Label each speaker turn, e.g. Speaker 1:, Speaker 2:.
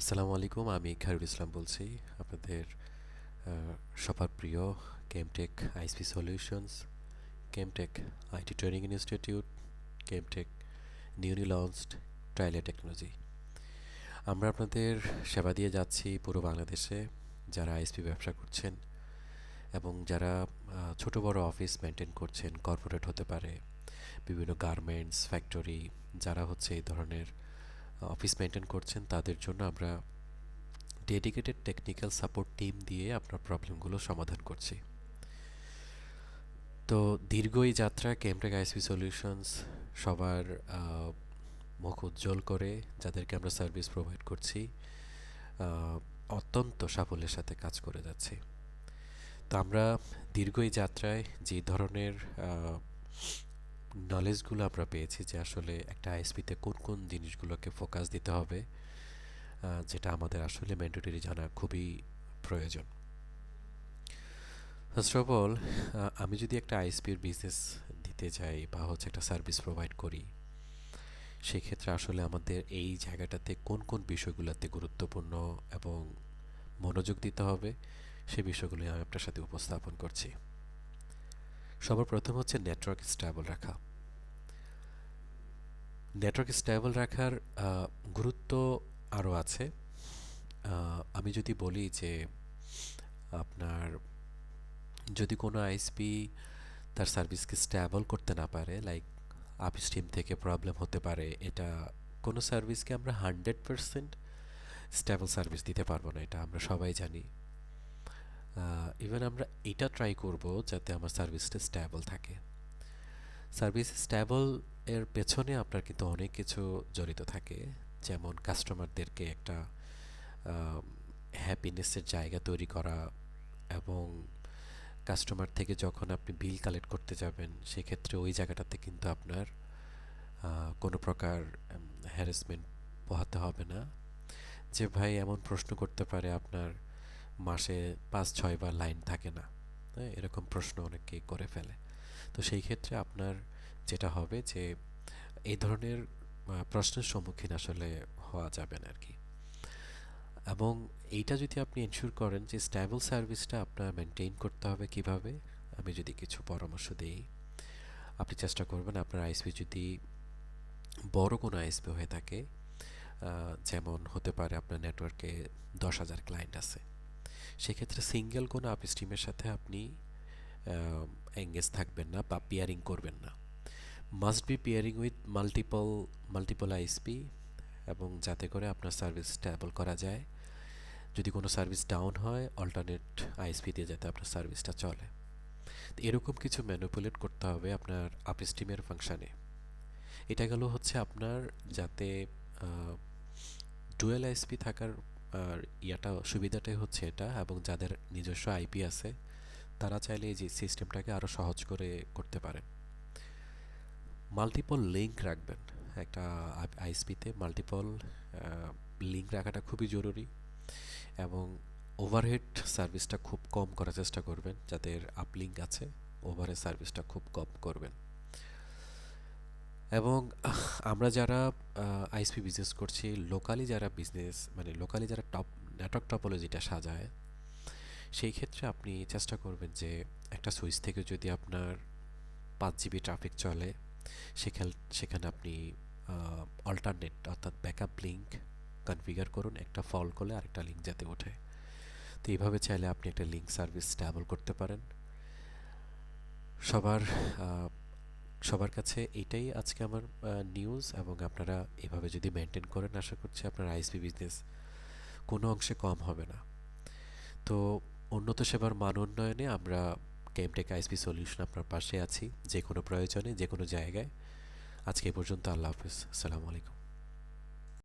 Speaker 1: আসসালামু আলাইকুম, আমি খায়রুল ইসলাম বলছি, আপনাদের সবার প্রিয় Chemtech ISP solutions Chemtech IT training institute Chemtech newly launched ট্রাইলে technology আমরা আপনাদের সেবা দিয়ে যাচ্ছি পুরো বাংলাদেশে যারা আইএসপি ব্যবসা করছেন এবং যারা ছোট বড় অফিস মেনটেন করছেন কর্পোরেট হতে পারে, বিভিন্ন গার্মেন্টস ফ্যাক্টরি যারা হচ্ছে এই ধরনের অফিস মেনটেন করছেন, তাদের জন্য আমরা ডেডিকেটেড টেকনিক্যাল সাপোর্ট টিম দিয়ে আপনার প্রবলেমগুলো সমাধান করছি। তো দীর্ঘ এই যাত্রা কেমটেক আইসপি সলিউশনস সবার মুখ উজ্জ্বল করে, যাদেরকে আমরা সার্ভিস প্রোভাইড করছি অত্যন্ত সাফল্যের সাথে কাজ করে যাচ্ছি। তো আমরা দীর্ঘ এই যাত্রায় যে ধরনের নলেজগুলো আমরা পেয়েছি যে আসলে একটা আইএসপিতে কোন কোন জিনিসগুলোকে ফোকাস দিতে হবে যেটা আমাদের আসলে ম্যান্ডেটরি জানা খুবই প্রয়োজন। ফার্স্ট অফ অল আমি যদি একটা আইএসপির বিজনেস দিতে যাই বা হচ্ছে একটা সার্ভিস প্রোভাইড করি, সেক্ষেত্রে আসলে আমাদের এই জায়গাটাতে কোন কোন বিষয়গুলোতে গুরুত্বপূর্ণ এবং মনোযোগ দিতে হবে, সে বিষয়গুলি আমি আপনার সাথে উপস্থাপন করছি। সবার প্রথম হচ্ছে নেটওয়ার্ক স্টেবল রাখা। নেটওয়ার্ক স্টেবল রাখার গুরুত্ব আরও আছে। আমি যদি বলি যে আপনার যদি কোনো আইএসপি তার সার্ভিসকে স্টেবল করতে না পারে লাইক আপস্ট্রিম থেকে প্রবলেম হতে পারে, এটা কোনো সার্ভিসকে আমরা হান্ড্রেড পারসেন্ট স্টেবল সার্ভিস দিতে পারব না, এটা আমরা সবাই জানি। ইভেন আমরা এটা ট্রাই করব যাতে আমার সার্ভিসটা স্টেবল থাকে। সার্ভিস স্টেবল এর পেছনে আপনার কিন্তু অনেক কিছু জড়িত থাকে। যেমন কাস্টমারদেরকে একটা হ্যাপিনেসের জায়গা তৈরি করা এবং কাস্টমার থেকে যখন আপনি বিল কালেক্ট করতে যাবেন, সেক্ষেত্রে ওই জায়গাটাতে কিন্তু আপনার কোনো প্রকার হ্যারাসমেন্ট পোহাতে হবে না। যে ভাই এমন প্রশ্ন করতে পারে আপনার মাসে পাঁচ ছয়বার লাইন থাকে না। হ্যাঁ এরকম প্রশ্ন অনেকেই করে ফেলে। তো সেই ক্ষেত্রে আপনার যেটা হবে যে, এই ধরনের প্রশ্নের সম্মুখীন আসলে হওয়া যাবে না আর কি এবং এইটা যদি আপনি এনশিওর করেন যে স্ট্যাবল সার্ভিসটা আপনার মেনটেন করতে হবে কীভাবে, আমি যদি কিছু পরামর্শ দিই, আপনি চেষ্টা করবেন আপনার আইএসপি যদি বড় কোনো আইএসপি হয়ে থাকে যেমন হতে পারে আপনার নেটওয়ার্কে দশ হাজার ক্লায়েন্ট আছে। সেক্ষেত্রে সিঙ্গেল কোনো আপ স্ট্রিমের সাথে আপনি এঙ্গেজ থাকবেন না বা পিয়ারিং করবেন না। Must be peering with multiple multiple ISP এবং যাতে করে আপনার সার্ভিস স্টেবল করা যায়। যদি কোনো সার্ভিস ডাউন হয় অল্টারনেট আইএসপি দিয়ে যাতে আপনার সার্ভিসটা চলে। এরকম কিছু ম্যানুপুলেট করতে হবে আপনার আপ স্ট্রিমের ফাংশানে এটা গেল হচ্ছে আপনার যাতে ডুয়েল আইএসপি থাকার আর ইয়াটা, সুবিধাটাই হচ্ছে এটা এবং যাদের নিজস্ব আইপি আছে, তারা চাইলে এই যে সিস্টেমটাকে আরও সহজ করে করতে পারেন। মাল্টিপল লিঙ্ক রাখবেন। একটা আইএসপিতে মাল্টিপল লিঙ্ক রাখাটা খুবই জরুরি এবং ওভারহেড সার্ভিসটা খুব কম করার চেষ্টা করবেন, যাদের আপলিঙ্ক আছে ওভারহেড সার্ভিসটা খুব কম করবেন। এবং আমরা যারা আইএসপি বিজনেস করছি। লোকালি যারা বিজনেস মানে লোকালি যারা টপ নেটওয়ার্ক টপোলজিটা সাজায়, সেই ক্ষেত্রে আপনি চেষ্টা করবেন যে একটা সুইচ থেকে যদি আপনার পাঁচ জিবি ট্রাফিক চলে, সেখানে সেখানে আপনি অল্টারনেট অর্থাৎ ব্যাকআপ লিঙ্ক কনফিগার করুন, একটা ফল করলে আরেকটা লিঙ্ক যাতে ওঠে। তো এইভাবে চাইলে আপনি একটা লিঙ্ক সার্ভিস স্ট্যাবল করতে পারেন। সবার সবার কাছে এটাই আজকে আমার নিউজ এবং আপনারা এভাবে যদি মেনটেন করেন, আশা করছি আপনার আইএসপি বিজনেস কোনো অংশে কম হবে না। তো উন্নত সেবার মান উন্নয়নে আমরা কেমটেক আইএসপি সলিউশন আপনার পাশে আছি যে কোনো প্রয়োজনে যে কোনো জায়গায়। আজকে পর্যন্ত আল্লাহ হাফিজ। আসসালামু আলাইকুম।